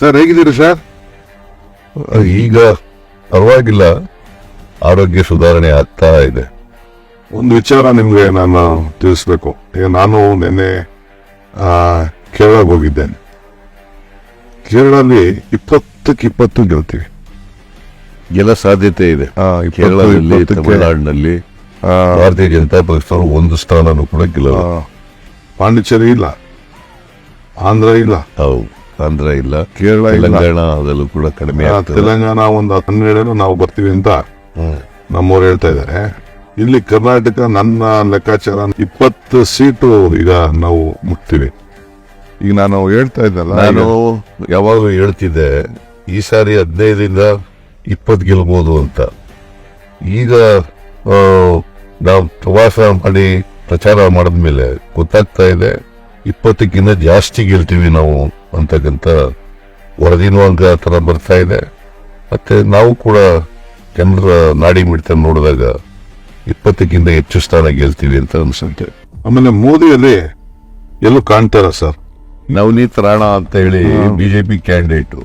Sir ಹೇಗಿದ್ದೀರಿ sir? ಈಗ ಪರವಾಗಿಲ್ಲ. ಆರೋಗ್ಯ ಸುಧಾರಣೆ ಆಗ್ತಾ ಇದೆ. ಒಂದು ವಿಚಾರ ನಿಮ್ಗೆ ನಾನು ತಿಳಿಸ್ಬೇಕು. ಈಗ ನಾನು ನಿನ್ನೆ ಆ, ಕೇರಳಕ್ಕೆ ಹೋಗಿದ್ದೇನೆ. ಕೇರಳಲ್ಲಿ ಇಪ್ಪತ್ತಕ್ಕೆ ಇಪ್ಪತ್ತು ಗೆಲ್ತೀವಿ. ಎಲ್ಲ ಸಾಧ್ಯತೆ ಇದೆ. ಆ, ಕೇರಳದಲ್ಲಿ ತಮಿಳುನಾಡಿನಲ್ಲಿ ಭಾರತೀಯ ಜನತಾ ಪಕ್ಷ ಒಂದು ಸ್ಥಾನನೂ ಕೂಡ ಗೆಲ್ಲ ಪಾಂಡಿಚೇರಿ ಇಲ್ಲ. ಆಂಧ್ರ ಇಲ್ಲ. ಹೌದು. ಆಂಧ್ರ ಇಲ್ಲ. ಕೇರಳ ತೆಲಂಗಾಣ ಅದರಲ್ಲೂ ಕೂಡ ಕಡಿಮೆ ಆಗ್ತದೆ. ತೆಲಂಗಾಣ ಒಂದು ಹನ್ನೆರಡು ನಾವು ಬರ್ತೀವಿ ಅಂತ. ನಮ್ಮವ್ರು ಹೇಳ್ತಾ ಇದ್ದಾರೆ ಇಲ್ಲಿ ಕರ್ನಾಟಕ ನನ್ನ ಲೆಕ್ಕಾಚಾರ ಇಪ್ಪತ್ತು ಸೀಟು ಈಗ ನಾವು ಮುಟ್ತೀವಿ. ಈಗ ನಾನು ಹೇಳ್ತಾ ಇದ್ದಲ್ಲ ನಾನು ಯಾವಾಗಲೂ ಹೇಳ್ತಿದ್ದೆ ಈ ಸಾರಿ ಹದಿನೈದರಿಂದ ಇಪ್ಪತ್ತು ಗೆಲ್ಬೋದು ಅಂತ. ಈಗ ನಾವು ಪ್ರವಾಸ ಮಾಡಿ ಪ್ರಚಾರ ಮಾಡಿದ್ಮೇಲೆ ಗೊತ್ತಾಗ್ತಾ ಇದೆ ಇಪ್ಪತ್ತಕ್ಕಿಂತ ಜಾಸ್ತಿ ಗೆಲ್ತೀವಿ ನಾವು. ಅಂತಕ್ಕಂಥ ವರದಿನೂ ಹಂಗ ಥರ ಬರ್ತಾ ಇದೆ. ಮತ್ತು ನಾವು ಕೂಡ ಜನರ ನಾಡಿ ಮಿಡಿತ ನೋಡಿದಾಗ ಇಪ್ಪತ್ತಕ್ಕಿಂತ ಹೆಚ್ಚು ಸ್ಥಾನ ಗೆಲ್ತೀವಿ ಅಂತ ಅನ್ಸುತ್ತೆ. ಆಮೇಲೆ ಮೋದಿಯಲ್ಲಿ ಎಲ್ಲೂ ಕಾಣ್ತಾರ ಸರ್. ನವನೀತ್ ರಾಣಾ ಅಂತ ಹೇಳಿ ಬಿಜೆಪಿ ಕ್ಯಾಂಡಿಡೇಟು.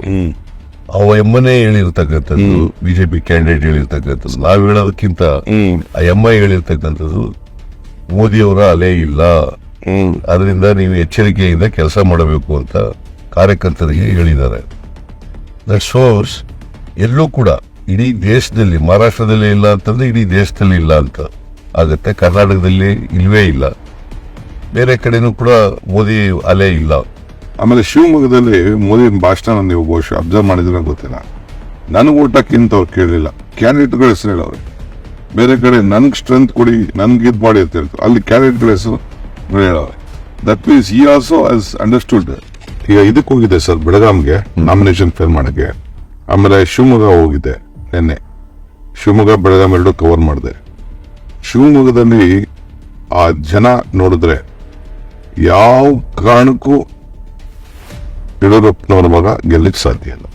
ಅವ ಎಮ್ಮನೇ ಹೇಳಿರ್ತಕ್ಕಂಥದ್ದು ಬಿಜೆಪಿ ಕ್ಯಾಂಡಿಡೇಟ್ ಹೇಳಿರ್ತಕ್ಕಂಥದ್ದು. ನಾವು ಹೇಳೋದಕ್ಕಿಂತ ಆ ಎಮ್ಮ ಹೇಳಿರ್ತಕ್ಕಂಥದ್ದು ಮೋದಿಯವರ ಅಲೆ ಇಲ್ಲ. ಅದರಿಂದ ನೀವು ಎಚ್ಚರಿಕೆಯಿಂದ ಕೆಲಸ ಮಾಡಬೇಕು ಅಂತ ಕಾರ್ಯಕರ್ತರಿಗೆ ಹೇಳಿದ್ದಾರೆ. ದಟ್ ಸೋರ್ಸ್ ಎಲ್ಲೂ ಕೂಡ ಇಡೀ ದೇಶದಲ್ಲಿ, ಮಹಾರಾಷ್ಟ್ರದಲ್ಲಿ ಇಲ್ಲ ಅಂತಂದ್ರೆ ಇಡೀ ದೇಶದಲ್ಲಿ ಇಲ್ಲ ಅಂತ. ಆಗುತ್ತೆ, ಕರ್ನಾಟಕದಲ್ಲಿ ಇಲ್ವೇ ಇಲ್ಲ. ಬೇರೆ ಕಡೆನೂ ಕೂಡ ಮೋದಿ ಅಲೆ ಇಲ್ಲ. ಆಮೇಲೆ ಶಿವಮೊಗ್ಗದಲ್ಲಿ ಮೋದಿ ಭಾಷಣ ನೀವು ಬಹುಶಃ ಅಬ್ಸರ್ವ್ ಮಾಡಿದ್ರೆ ಗೊತ್ತಿಲ್ಲ. ನನಗೆ ಊಟಕ್ಕಿಂತ ಅವ್ರು ಕೇಳಲಿಲ್ಲ ಕ್ಯಾಂಡಿಡೇಟ್ಗಳ ಹೆಸರು ಹೇಳವ್ರೆ ಬೇರೆ ಕಡೆ ನನ್ಗೆ ಸ್ಟ್ರೆಂತ್ ಕೊಡಿ, ನನಗೆ ಇದು ಮಾಡಿ ಅಂತ ಹೇಳ್ತಾರೆ. ಅಲ್ಲಿ ಕ್ಯಾಂಡಿಡೇಟ್ಗಳ ಹೆಸರು ಹೇಳವ್ರೆ ದಟ್ ಮೀನ್ಸ್ ಈ ಆಲ್ಸೋ ಆಸ್ ಅಂಡರ್ಸ್ಟುಡ್ ಈಗ ಇದಕ್ಕೆ ಹೋಗಿದೆ ಸರ್, ಬೆಳಗಾಂಗೆ ನಾಮಿನೇಷನ್ ಫೇಲ್ ಮಾಡಕ್ಕೆ. ಆಮೇಲೆ ಶಿವಮೊಗ್ಗ ಹೋಗಿದ್ದೆ ನಿನ್ನೆ. ಶಿವಮೊಗ್ಗ, ಬೆಳಗಾಂ ಎರಡು ಕವರ್ ಮಾಡಿದೆ. ಶಿವಮೊಗ್ಗದಲ್ಲಿ ಆ ಜನ ನೋಡಿದ್ರೆ ಯಾವ ಕಾರಣಕ್ಕೂ ಯಡಿಯೂರಪ್ಪನವರ ಮಗ ಗೆಲ್ಲಕ್ಕೆ ಸಾಧ್ಯ ಇಲ್ಲ.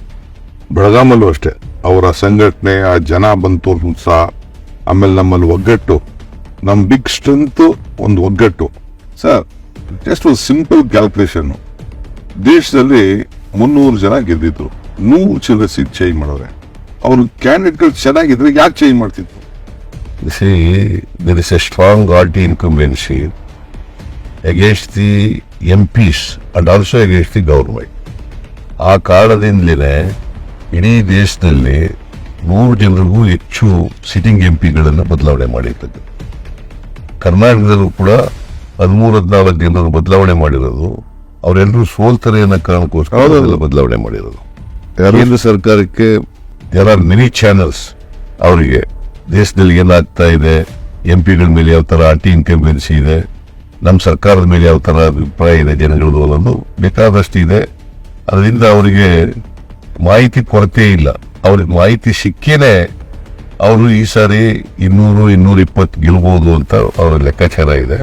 ಬೆಳಗಾಮಲ್ಲೂ ಅಷ್ಟೇ, ಅವರ ಸಂಘಟನೆ, ಆ ಜನ ಬಂತು ಸಹ ಆಮೇಲೆ ನಮ್ಮಲ್ಲಿ ಒಗ್ಗಟ್ಟು ನಮ್ಮ ಬಿಗ್ ಸ್ಟ್ರೆಂತ್ ಒಂದು ಒಗ್ಗಟ್ಟು. ಸರ್ ಜಸ್ಟ್ ಒಂದು ಸಿಂಪಲ್ ಕ್ಯಾಲ್ಕುಲೇಷನ್ ದೇಶದಲ್ಲಿ ಮುನ್ನೂರು ಜನ ಗೆದ್ದಿದ್ರು. ನೂರು ಜನ ಚೇಂಜ್ ಮಾಡೋರೆ ಅವರು ಕ್ಯಾಂಡಿಡೇಟ್ಗಳು ಚೆನ್ನಾಗಿದ್ರೆ ಯಾಕೆ ಚೇಂಜ್ ಮಾಡ್ತಿದ್ರು? There is a strong anti incumbency against the M MPs and also against the government ಆ ಕಾರಣದಿಂದಲೇ ಇಡೀ ದೇಶದಲ್ಲಿ ನೂರು ಜನರಿಗೂ ಹೆಚ್ಚು ಸಿಟ್ಟಿಂಗ್ ಎಂ ಪಿಗಳನ್ನು ಬದಲಾವಣೆ ಮಾಡಿರ್ತದೆ. ಕರ್ನಾಟಕದಲ್ಲೂ ಕೂಡ ಹದಿಮೂರು, ಹದಿನಾಲ್ಕು ಜನರು ಬದಲಾವಣೆ ಮಾಡಿರೋದು ಅವರೆಲ್ಲರೂ ಸೋಲ್ತಾರೆ ಅನ್ನೋ ಕಾರಣಕ್ಕೋಸ್ಕರ ಬದಲಾವಣೆ ಮಾಡಿರೋದು. ಕೇಂದ್ರ ಸರ್ಕಾರಕ್ಕೆ ದೇರ್ ಆರ್ ಮೆನಿ ಚಾನೆಲ್ಸ್ ಅವರಿಗೆ. ದೇಶದಲ್ಲಿ ಏನಾಗ್ತಾ ಇದೆ? ಎಂ ಪಿಗಳ ಮೇಲೆ ಯಾವ ಥರ ಆಂಟಿ ಇನ್ಕಂಬೆನ್ಸಿ ಇದೆ? ನಮ್ಮ ಸರ್ಕಾರದ ಮೇಲೆ ಯಾವ ಥರ ಅಭಿಪ್ರಾಯ ಇದೆ ಜನಗಳದು ಅನ್ನೋದು ಬೇಕಾದಷ್ಟು ಇದೆ. ಅದರಿಂದ ಅವರಿಗೆ ಮಾಹಿತಿ ಕೊರತೆ ಇಲ್ಲ. ಅವ್ರಿಗೆ ಮಾಹಿತಿ ಸಿಕ್ಕೇನೆ ಅವರು ಈ ಸಾರಿ ಇನ್ನೂರು ಇನ್ನೂರ ಇಪ್ಪತ್ತು ಗೆಲ್ಬೋದು ಅಂತ ಅವರ ಲೆಕ್ಕಾಚಾರ ಇದೆ.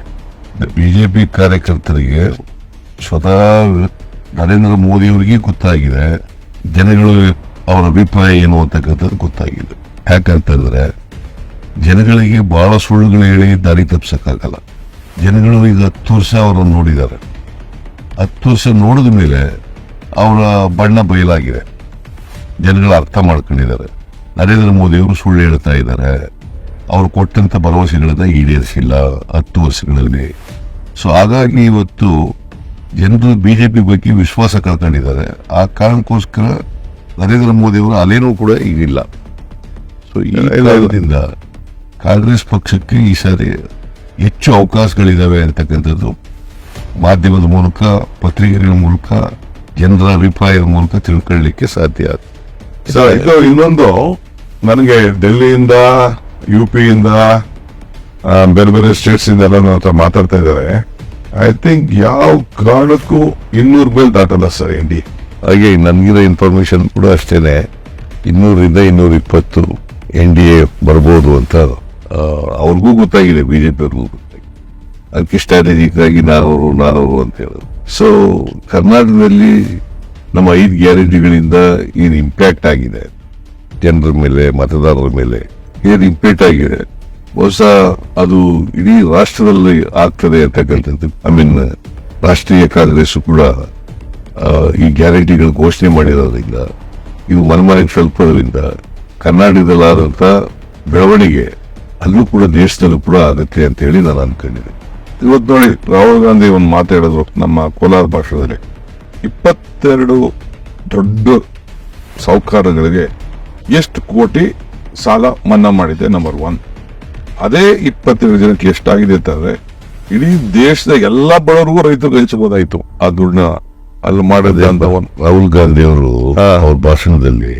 ಬಿ ಜೆ ಪಿ ಕಾರ್ಯಕರ್ತರಿಗೆ ಸ್ವತಃ ನರೇಂದ್ರ ಮೋದಿ ಅವರಿಗೆ ಗೊತ್ತಾಗಿದೆ. ಜನಗಳು ಅವರ ಅಭಿಪ್ರಾಯ ಏನು ಅಂತಕ್ಕಂಥದ್ದು ಗೊತ್ತಾಗಿದೆ. ಯಾಕಂತಂದ್ರೆ ಜನಗಳಿಗೆ ಬಹಳ ಸುಳ್ಳುಗಳು ಹೇಳಿ ದಾರಿ ತಪ್ಪಿಸಕ್ಕಾಗಲ್ಲ. ಜನಗಳು ಈಗ ಹತ್ತು ವರ್ಷ ಅವರನ್ನು ನೋಡಿದ್ದಾರೆ. ಹತ್ತು ವರ್ಷ ನೋಡಿದ ಮೇಲೆ ಅವರ ಬಣ್ಣ ಬಯಲಾಗಿದೆ. ಜನಗಳು ಅರ್ಥ ಮಾಡ್ಕೊಂಡಿದ್ದಾರೆ. ನರೇಂದ್ರ ಮೋದಿ ಅವರು ಸುಳ್ಳು ಹೇಳ್ತಾ ಇದ್ದಾರೆ. ಅವರು ಕೊಟ್ಟಂತ ಭರವಸೆಗಳನ್ನ ಈಡೇರಿಸಿಲ್ಲ ಹತ್ತು ವರ್ಷಗಳಲ್ಲಿ. ಸೊ ಹಾಗಾಗಿ ಇವತ್ತು ಜನರು ಬಿಜೆಪಿ ಬಗ್ಗೆ ವಿಶ್ವಾಸ ಕಳ್ಕೊಂಡಿದ್ದಾರೆ. ಆ ಕಾರಣಕ್ಕೋಸ್ಕರ ನರೇಂದ್ರ ಮೋದಿ ಅವರ ಅಲೆನೂ ಕೂಡ ಈಗಿಲ್ಲ. ಸೊ ಈ. ಕಾರಣದಿಂದ ಕಾಂಗ್ರೆಸ್ ಪಕ್ಷಕ್ಕೆ ಈ ಸಾರಿ ಹೆಚ್ಚು ಅವಕಾಶಗಳಿದ್ದಾವೆ ಅಂತಕ್ಕಂಥದ್ದು ಮಾಧ್ಯಮದ ಮೂಲಕ ಪತ್ರಿಕೆಗಳ ಮೂಲಕ ಜನರ ಅಭಿಪ್ರಾಯದ ಮೂಲಕ ತಿಳ್ಕೊಳ್ಳಿಕ್ಕೆ ಸಾಧ್ಯ ಸರ್ ಇದು ಇನ್ನೊಂದು ನನಗೆ ಡೆಲ್ಲಿಯಿಂದ ಯು ಪಿಯಿಂದ ಬೇರೆ ಬೇರೆ ಸ್ಟೇಟ್ಸ್ ಇಂದ ಎಲ್ಲ ಮಾತಾಡ್ತಾ ಇದ್ದಾರೆ. ಐ ಥಿಂಕ್ ಯಾವ ಕಾರಣಕ್ಕೂ ಇನ್ನೂರು ಮೇಲೆ ದಾಟಲ್ಲ ಸರ್ ಎನ್ ಡಿ ಹಾಗೆ ನನಗಿರೋ ಇನ್ಫಾರ್ಮೇಶನ್ ಕೂಡ ಅಷ್ಟೇನೆ. ಇನ್ನೂರಿಂದ ಇನ್ನೂರ ಇಪ್ಪತ್ತು ಎನ್ ಡಿ ಎ ಬರ್ಬೋದು ಅಂತ ಅವ್ರಿಗೂ ಗೊತ್ತಾಗಿದೆ ಬಿಜೆಪಿ ಅವ್ರಿಗೂ ಗೊತ್ತಾಗಿದೆ. ಅದಕ್ಕೆ ಸ್ಟ್ರಾಟಜಿಕ್ ಆಗಿ ನಾನವರು ನಾನವರು ಅಂತ ಹೇಳೋದು. ಸೊ ಕರ್ನಾಟಕದಲ್ಲಿ ನಮ್ಮ ಐದು ಗ್ಯಾರಂಟಿಗಳಿಂದ ಏನು ಇಂಪ್ಯಾಕ್ಟ್ ಆಗಿದೆ? ಜನರ ಮೇಲೆ, ಮತದಾರರ ಮೇಲೆ ಏನು ಇಂಪ್ಯಾಕ್ಟ್ ಆಗಿದೆ? ಬಹುಶಃ ಅದು ಇಡೀ ರಾಷ್ಟ್ರದಲ್ಲಿ ಆಗ್ತದೆ ಅಂತಕ್ಕಂಥದ್ದು. ಐ ಮೀನ್ ರಾಷ್ಟ್ರೀಯ ಕಾಂಗ್ರೆಸ್ ಕೂಡ ಈ ಗ್ಯಾರಂಟಿಗಳು ಘೋಷಣೆ ಮಾಡಿರೋದ್ರಿಂದ ಇದು ಮನಮನೆಗೆ ತಲುಪೋದ್ರಿಂದ ಕರ್ನಾಟಕದಲ್ಲಾದಂತ ಬೆಳವಣಿಗೆ ಅಲ್ಲೂ ಕೂಡ ದೇಶದಲ್ಲೂ ಕೂಡ ಆಗುತ್ತೆ ಅಂತ ಹೇಳಿ ನಾನು ಅನ್ಕೊಂಡಿದ್ದೆ ಇವತ್ತು ನೋಡಿ, ರಾಹುಲ್ ಗಾಂಧಿ ಒಂದು ಮಾತಾಡಿದ್ರು ನಮ್ಮ ಕೋಲಾರ ಭಾಷೆದಲ್ಲಿ ಇಪ್ಪತ್ತೆರಡು ದೊಡ್ಡ ಸಾಹುಕಾರಗಳಿಗೆ ಎಷ್ಟು ಕೋಟಿ ಸಾಲ ಮನ್ನಾ ಮಾಡಿದೆ ನಂಬರ್ ಒನ್ ಅದೇ ಇಪ್ಪತ್ತೆರಡು ಜನಕ್ಕೆ ಎಷ್ಟಾಗಿದೆ ಅಂತಂದ್ರೆ ಇಡೀ ದೇಶದ ಎಲ್ಲಾ ಬಡವರಿಗೂ ರೈತರಿಗೆ ಹಂಚಬಹುದಾಯ್ತು ಆ ದುಡ್ಡನ್ನ ಅಲ್ಲಿ ಮಾಡಿದೆ ಅಂತ. ರಾಹುಲ್ ಗಾಂಧಿ ಅವರು. ಅವ್ರ ಭಾಷಣದಲ್ಲಿ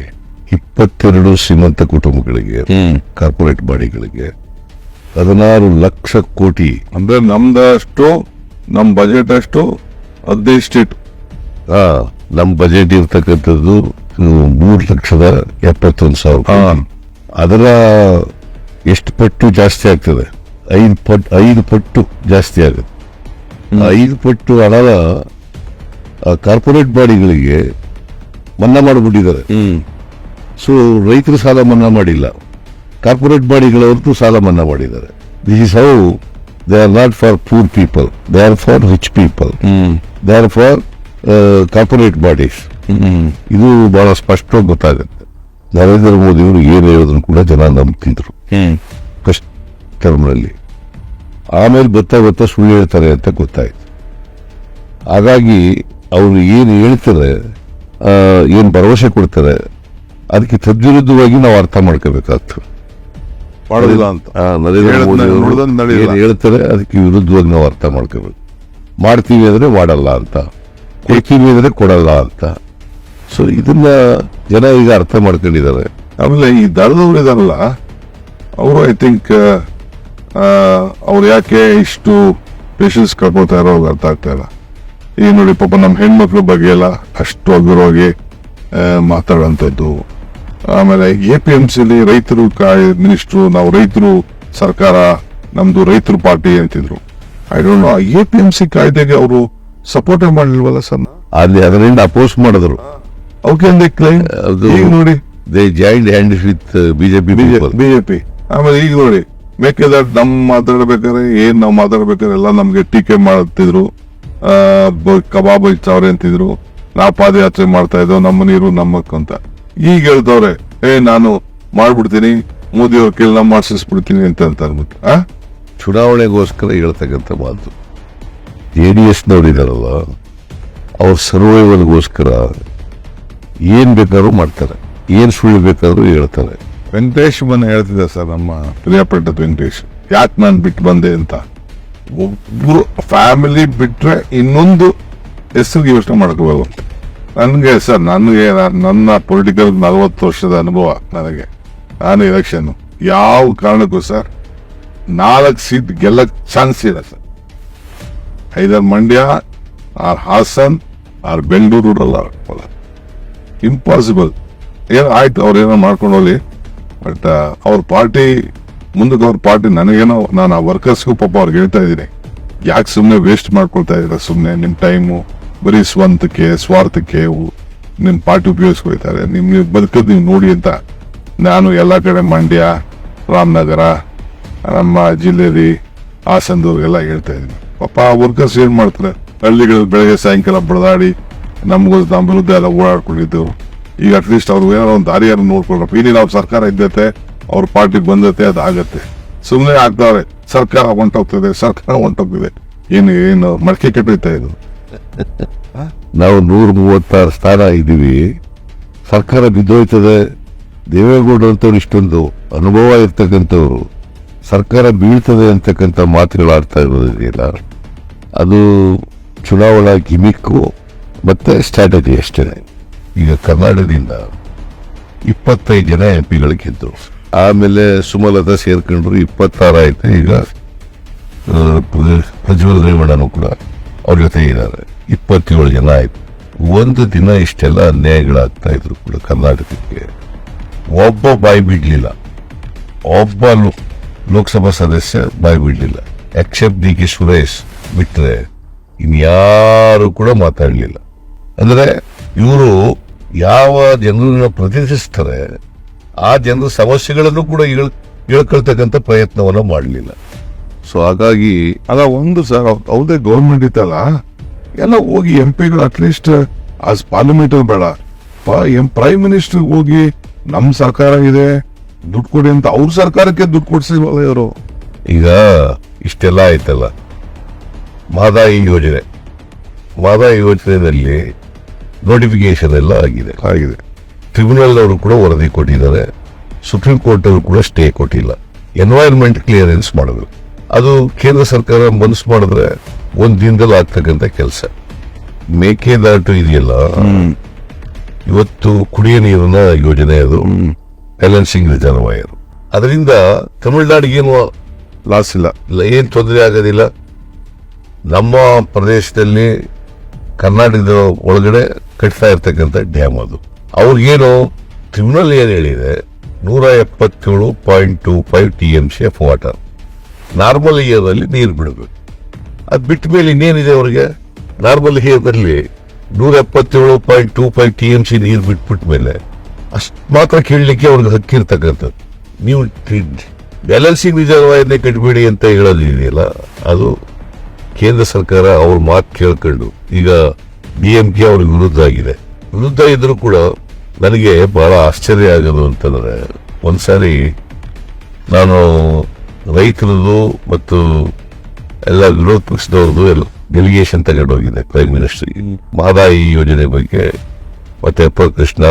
ಇಪ್ಪತ್ತೆರಡು ಶ್ರೀಮಂತ ಕುಟುಂಬಗಳಿಗೆ ಕಾರ್ಪೊರೇಟ್ ಬಾಡಿಗಳಿಗೆ ಹದಿನಾರು ಲಕ್ಷ ಕೋಟಿ ಅಂದ್ರೆ ನಮ್ದಷ್ಟು ನಮ್ ಬಜೆಟ್ ಅಷ್ಟು ಅದೇ ಸ್ಟೇಟ್ ಹಾ ನಮ್ ಬಜೆಟ್ ಇರ್ತಕ್ಕಂಥದ್ದು ಮೂರು ಲಕ್ಷದ ಎಪ್ಪತ್ತೊಂದು ಸಾವಿರ ಅದರ ಎಷ್ಟು ಪಟ್ಟು ಜಾಸ್ತಿ ಆಗ್ತದೆ? ಐದು ಪಟ್ಟು ಐದು ಪಟ್ಟು ಜಾಸ್ತಿ ಆಗುತ್ತೆ. ಐದು ಪಟ್ಟು ಹಣದ ಕಾರ್ಪೊರೇಟ್ ಬಾಡಿಗಳಿಗೆ ಮನ್ನಾ ಮಾಡಿಬಿಟ್ಟಿದ್ದಾರೆ. ಸೊ ರೈತರು ಸಾಲ ಮನ್ನಾ ಮಾಡಿಲ್ಲ. ಕಾರ್ಪೊರೇಟ್ ಬಾಡಿಗಳವ್ರದ್ದು ಸಾಲ ಮನ್ನಾ ಮಾಡಿದ್ದಾರೆ. This is how they are not for poor people they are for rich people they are for corporate bodies ಇದು ಬಹಳ ಸ್ಪಷ್ಟವಾಗಿ ಗೊತ್ತಾಗುತ್ತೆ. ನರೇಂದ್ರ ಮೋದಿ ಅವರು ಏನು ಹೇಳೋದನ್ನು ಕೂಡ ಜನ ನಂಬ್ತಿದ್ರು. ಫಸ್ಟ್ ಟರ್ಮ್ನಲ್ಲಿ ಆಮೇಲೆ ಬರ್ತಾ ಬರ್ತಾ ಸುಳ್ಳು ಹೇಳ್ತಾರೆ ಅಂತ ಗೊತ್ತಾಯ್ತು. ಹಾಗಾಗಿ ಅವರು ಏನು ಹೇಳ್ತಾರೆ ಏನು ಭರವಸೆ ಕೊಡ್ತಾರೆ ಅದಕ್ಕೆ ತದ್ವಿರುದ್ಧವಾಗಿ ನಾವು ಅರ್ಥ ಮಾಡ್ಕೋಬೇಕಾಗ್ತದೆ. ಮಾಡೋದಿಲ್ಲ ಅಂತ. ಆ, ನರೇಂದ್ರ ಹೇಳದ್ನ ಮೋದಿ ಅವರು ಏನು ಹೇಳ್ತಾರೆ ಅದಕ್ಕೆ ವಿರುದ್ಧವಾಗಿ ನಾವು ಅರ್ಥ ಮಾಡ್ಕೋಬೇಕು. ಮಾಡ್ತೀವಿ ಅಂದ್ರೆ ಮಾಡಲ್ಲ ಅಂತ. ಕೊಡ್ತೀವಿ ಅಂದ್ರೆ ಕೊಡಲ್ಲ ಅಂತ. ಸೊ ಇದನ್ನ ಜನ ಈಗ ಅರ್ಥ ಮಾಡ್ಕೊಂಡಿದ್ದಾರೆ. ಆಮೇಲೆ ಈ ದಳದವ್ರು ಇದಾರಲ್ಲ ಅವರು ಐ ಥಿಂಕ್ ಅವ್ರು ಯಾಕೆ ಇಷ್ಟು ಪೇಷನ್ಸ್ ಕಳ್ಕೊಳ್ತಾ ಇರೋ ಅವ್ರಿಗೆ ಅರ್ಥ ಆಗ್ತಾ ಇಲ್ಲ. ಈಗ ನೋಡಿ ಪಾಪ ನಮ್ಮ ಹೆಣ್ಮಕ್ಳ ಬಗ್ಗೆ ಎಲ್ಲ ಅಷ್ಟು ಅಗ್ರವಾಗಿ ಮಾತಾಡೋಂಥದ್ದು. ಆಮೇಲೆ ಎ ಪಿ ಎಂ ಸಿಲಿ ರೈತರು ಕಾಯ್ ಮಿನಿಸ್ಟ್ರು ನಾವು ರೈತರು ಸರ್ಕಾರ ನಮ್ದು ರೈತರು ಪಾರ್ಟಿ ಅಂತಿದ್ರು. I don't know A P M C ಕಾಯ್ದೆಗೆ ಅವರು ಸಪೋರ್ಟ್ ಮಾಡಲಿಲ್ವಲ್ಲ ಸರ್? ಅಲ್ಲಿ ಅದರಿಂದ ಅಪೋಸ್ ಮಾಡಿದ್ರು. ಅವಕ್ಕೆ ಈಗ ನೋಡಿ. They joint hand with BJP BJP ಆಮೇಲೆ ಈಗ ನೋಡಿ ಮೇಕೆದಾಟ್ ನಮ್ ಮಾತಾಡ್ಬೇಕಾದ್ರೆ ಏನ್ ನಾವು ಮಾತಾಡ್ಬೇಕಾದ್ರೆ ಎಲ್ಲ ನಮ್ಗೆ ಟೀಕೆ ಮಾಡ್ತಿದ್ರು. ಕಬಾಬ್ ಹಚ್ಚಾವ್ರೆ ಅಂತಿದ್ರು. ನಾವು ಪಾದಯಾತ್ರೆ ಮಾಡ್ತಾ ಇದ್ದೋ, ನಮ್ಮ ನೀರು ನಮ್ಮಕ್ಕಂತ ಈಗ ಹೇಳ್ತವ್ರೆ ಏ, ನಾನು ಮಾಡ್ಬಿಡ್ತೀನಿ, ಮೋದಿ ಅವ್ರ ನಾ ಮಾಡಿಸ್ಬಿಡ್ತೀನಿ ಅಂತ ಅಂತ ಅನ್ಬಿಟ್ಟು ಆ? ಚುನಾವಣೆಗೋಸ್ಕರ ಹೇಳ್ತಕ್ಕಂಥ ಮಾತು. ಜೆ ಡಿ ಎಸ್ನವ್ರು ಇದಾರಲ್ಲ ಅವ್ರ ಸರ್ವೈವಲ್ಗೋಸ್ಕರ ಏನ್ ಬೇಕಾದ್ರೂ ಮಾಡ್ತಾರೆ. ಏನ್ ಸುಳ್ಳು ಬೇಕಾದ್ರೂ ಹೇಳ್ತಾರೆ. ವೆಂಕಟೇಶ್ ಬಂದು ಹೇಳ್ತಿದ್ದೆ ಸರ್ ನಮ್ಮ ಪ್ರಿಯಪಟ್ಟದ ವೆಂಕಟೇಶ್. ಯಾಕೆ ನಾನು ಬಿಟ್ಟು ಬಂದೆ ಅಂತ? ಒಬ್ಬರು ಫ್ಯಾಮಿಲಿ ಬಿಟ್ರೆ ಇನ್ನೊಂದು ಹೆಸರಿಗೆ ಯೋಚನೆ ಮಾಡ್ಕೋಬೇಕು ನನಗೆ ಸರ್, ನನಗೆ ನನ್ನ ಪೊಲಿಟಿಕಲ್ ನಲವತ್ತು ವರ್ಷದ ಅನುಭವ ನನಗೆ. ನಾನು ಎಲೆಕ್ಷನ್ ಯಾವ ಕಾರಣಕ್ಕೂ ಸರ್, ನಾಲ್ಕು ಸೀಟ್ ಗೆಲ್ಲಕ್ ಚಾನ್ಸ್ ಇಲ್ಲ sir. Either Mandya, or Hassan, or Bengaluru impossible ಏನು ಆಯ್ತು, ಅವ್ರ ಏನೋ ಮಾಡ್ಕೊಂಡು ಹೋಗ್ಲಿ? ಬಟ್ ಅವ್ರ ಪಾರ್ಟಿ, ಮುಂದಕ್ಕೆ ಅವ್ರ ಪಾರ್ಟಿ ನನಗೇನೋ ನಾನು ಆ ವರ್ಕರ್ಸ್ಗೂ ಪಾಪ ಅವ್ರಿಗೆ ಹೇಳ್ತಾ ಇದ್ದೀನಿ. ಯಾಕೆ ಸುಮ್ಮನೆ ವೇಸ್ಟ್ ಮಾಡ್ಕೊಳ್ತಾ ಇದ್ದೀರಾ ಸುಮ್ಮನೆ ನಿಮ್ಮ ಟೈಮು ಬರೀ ಸ್ವಂತಕ್ಕೆ, ಸ್ವಾರ್ಥಕ್ಕೆ ನಿಮ್ಮ ನಿಮ್ ಪಾರ್ಟಿ ಉಪಯೋಗಿಸ್ಕೊಳ್ತಾರೆ. ನಿಮ್ಮ ನೀವು ಬದುಕೋದು ನೀವು ನೋಡಿ ಅಂತ ನಾನು ಎಲ್ಲ ಕಡೆ ಮಂಡ್ಯ, ರಾಮನಗರ, ನಮ್ಮ ಜಿಲ್ಲೆಯಲ್ಲಿ ಹಾಸನದವ್ರಿಗೆಲ್ಲ ಹೇಳ್ತಾ ಇದ್ದೀನಿ. ಪಾಪ ಆ ವರ್ಕರ್ಸ್ ಏನು ಮಾಡ್ತಾರೆ? ಹಳ್ಳಿಗಳಲ್ಲಿ ಬೆಳಗ್ಗೆ ಸಾಯಂಕಾಲ ಬಡದಾಡಿ ನಮಗೂ ನಮ್ಮ ವಿರುದ್ಧ ಎಲ್ಲ ಓಡಾಡ್ಕೊಂಡಿದ್ದು. ಈಗ ಅಟ್ಲೀಸ್ಟ್ ಅವ್ರು ಏನೋ ಒಂದು ದಾರಿಯನ್ನು ನೋಡ್ಕೊಳ್ರಪ್ಪ ಇಲ್ಲಿ ನಾವು ಸರ್ಕಾರ ಇದ್ದತೆ ಅವ್ರ ಪಾರ್ಟಿಗೆ ಬಂದತೆ ಅದಾಗತ್ತೆ ಸುಮ್ಮನೆ ಆಗ್ತಾವ್ರೆ ಸರ್ಕಾರ ಹೊಂಟೋಗ್ತದೆ ಸರ್ಕಾರ ಹೊಂಟೋಗ್ತದೆ. ಏನು ಏನು ಮಡಕೆ ಕೆಟ್ಟೋಯ್ತಾ ಇದು? ನಾವು ನೂರ ಮೂವತ್ತಾರು ಸ್ಥಾನ ಇದ್ದೀವಿ. ಸರ್ಕಾರ ಬಿದ್ದೋಯ್ತದೆ. ದೇವೇಗೌಡ ಅಂತವ್ರು ಇಷ್ಟೊಂದು ಅನುಭವ ಇರ್ತಕ್ಕಂಥವ್ರು. ಸರ್ಕಾರ ಬೀಳ್ತದೆ ಅಂತಕ್ಕಂಥ ಮಾತುಗಳಾಡ್ತಾ ಇರೋದಿಲ್ಲ ಅದು ಚುನಾವಣಾ ಗಿಮಿಕ್ಕು ಮತ್ತೆ ಸ್ಟ್ರಾಟಜಿ ಅಷ್ಟೇ ಈಗ ಕರ್ನಾಟಕದಿಂದ ಇಪ್ಪತ್ತೈದು ಜನ ಎಂ ಪಿಗಳು ಗೆದ್ದರು ಆಮೇಲೆ ಸುಮಲತಾ ಸೇರ್ಕೊಂಡ್ರು ಇಪ್ಪತ್ತಾರು ಆಯಿತು. ಈಗ ಪ್ರಜ್ವಲ್ ರೇವಣ್ಣನು ಕೂಡ ಅವ್ರ ಜೊತೆ ಇದ್ದಾರೆ. ಇಪ್ಪತ್ತೇಳು ಜನ ಆಯಿತು. ಒಂದು ದಿನ ಇಷ್ಟೆಲ್ಲ ಅನ್ಯಾಯಗಳಾಗ್ತಾ ಇದ್ರು ಕೂಡ ಕರ್ನಾಟಕಕ್ಕೆ. ಒಬ್ಬ ಬಾಯಿ ಬಿಡಲಿಲ್ಲ ಒಬ್ಬ ಲೋ- ಲೋಕಸಭಾ ಸದಸ್ಯ ಬಾಯಿ ಬಿಡಲಿಲ್ಲ ಎಕ್ಸೆಪ್ಟ್ ಡಿ ಕೆ ಸುರೇಶ್ ಬಿಟ್ರೆ ಇನ್ಯಾರು ಕೂಡ ಮಾತಾಡಲಿಲ್ಲ. ಅಂದ್ರೆ ಇವರು ಯಾವ ಜನರನ್ನ ಪ್ರತಿನಿಧಿಸ್ತಾರೆ ಆ ಜನರ ಸಮಸ್ಯೆಗಳನ್ನು ಕೂಡ ಹೇಳ್- ಹೇಳ್ಕೊಳ್ತಕ್ಕಂಥ ಪ್ರಯತ್ನವನ್ನು ಮಾಡಲಿಲ್ಲ. ಸೊ ಹಾಗಾಗಿ ಅಲ್ಲ ಒಂದು ಸರ್ ಅವ್ರದೇ ಗೌರ್ಮೆಂಟ್ ಇತ್ತಲ್ಲ ಎಲ್ಲ ಹೋಗಿ ಎಂ ಪಿಗಳು ಅಟ್ಲೀಸ್ಟ್ ಆಸ್ ಪಾರ್ಲಿಮೆಂಟ್ ಬೇಡ. ಎಂ ಪ್ರೈಮ್ ಮಿನಿಸ್ಟರ್ ಹೋಗಿ ನಮ್ಮ ಸರ್ಕಾರ ಇದೆ ದುಡ್ಡು ಕೊಡಿ ಅಂತ ಅವ್ರ ಸರ್ಕಾರಕ್ಕೆ ದುಡ್ಡು ಕೊಡ್ಸಿಲ್ವಲ್ಲ ಇವರು? ಈಗ ಇಷ್ಟೆಲ್ಲ ಆಯ್ತಲ್ಲ. ಮಾದಾಯಿ ಯೋಜನೆ. ಮಾದಾಯಿ ಯೋಜನೆಯಲ್ಲಿ ನೋಟಿಫಿಕೇಶನ್ ಎಲ್ಲ ಆಗಿದೆ. ಆಗಿದೆ. ಟ್ರಿಬ್ಯುನಲ್ ಅವರು ಕೂಡ ವರದಿ ಕೊಟ್ಟಿದ್ದಾರೆ. ಸುಪ್ರೀಂ ಕೋರ್ಟ್ ಅವರು ಕೂಡ ಸ್ಟೇ ಕೊಟ್ಟಿಲ್ಲ. ಎನ್ವೈರನ್ಮೆಂಟ್ ಕ್ಲಿಯರೆನ್ಸ್ ಮಾಡಬೇಕು ಅದು ಕೇಂದ್ರ ಸರ್ಕಾರ ಮನಸ್ಸು ಮಾಡಿದ್ರೆ ಒಂದ್ ದಿನದಲ್ಲಿ ಆಗ್ತಕ್ಕಂಥ ಕೆಲಸ. ಮೇಕೆದಾಟು ಇದೆಯಲ್ಲ? ಇವತ್ತು ಕುಡಿಯ ನೀರಿನ ಯೋಜನೆ ಅದು. ಬ್ಯಾಲೆನ್ಸಿಂಗ್ ರಿಸರ್ವಾಯರ್ ಅದರಿಂದ ತಮಿಳುನಾಡಿಗೇನು ಲಾಸ್ ಇಲ್ಲ. ಇಲ್ಲ ಏನ್ ತೊಂದರೆ ಆಗೋದಿಲ್ಲ. ನಮ್ಮ ಪ್ರದೇಶದಲ್ಲಿ ಕರ್ನಾಟಕದ ಒಳಗಡೆ ಕಟ್ತಾ ಇರ್ತಕ್ಕಂಥ ಡ್ಯಾಮ್ ಅದು. ಅವ್ರಿಗೇನು ಟ್ರಿಬ್ಯುನಲ್ ಏನು ಹೇಳಿದೆ, ನೂರ ಎಪ್ಪತ್ತೇಳು point two five T M C F water normal ಇಯರಲ್ಲಿ ನೀರು ಬಿಡಬೇಕು. ಅದು ಬಿಟ್ಟ ಮೇಲೆ ಇನ್ನೇನಿದೆ ಅವ್ರಿಗೆ? ನಾರ್ಮಲ್ ಇಯರ್ನಲ್ಲಿ ನೂರ ಎಪ್ಪತ್ತೇಳು point two five T M C ನೀರು ಬಿಟ್ಬಿಟ್ಟ ಮೇಲೆ ಅಷ್ಟು ಮಾತ್ರ ಕೇಳಲಿಕ್ಕೆ ಅವ್ರಿಗೆ ಹಕ್ಕಿರ್ತಕ್ಕಂಥದ್ದು. ನೀವು ಬ್ಯಾಲೆನ್ಸಿಂಗ್ ರಿಸರ್ವಾಯರ್ನೇ ಕಟ್ಬೇಡಿ ಅಂತ ಹೇಳೋದಿದೆಯಲ್ಲ, ಅದು ಕೇಂದ್ರ ಸರ್ಕಾರ ಅವ್ರ ಮಾತು ಕೇಳ್ಕೊಂಡು ಈಗ ಬಿ ಎಂ ಕೆ ಅವ್ರಿಗೆ ವಿರುದ್ಧ ಆಗಿದೆ. ವಿರುದ್ಧ ಇದ್ರೂ ಕೂಡ ನನಗೆ ಬಹಳ ಆಶ್ಚರ್ಯ ಆಗೋದು ಅಂತಂದ್ರೆ ಒಂದ್ಸಾರಿ ನಾನು ರೈತರದು ಮತ್ತು ಎಲ್ಲ ವಿರೋಧ ಪಕ್ಷದವ್ರದ್ದು ಎಲ್ಲ ಡೆಲಿಗೇಷನ್ ತಗೊಂಡೋಗಿದ್ದೆ ಪ್ರೈಮ್ ಮಿನಿಸ್ಟರ್ ಮಾದಾಯಿ ಯೋಜನೆ ಬಗ್ಗೆ ಮತ್ತೆ ಎಪ್ಪ ಕೃಷ್ಣ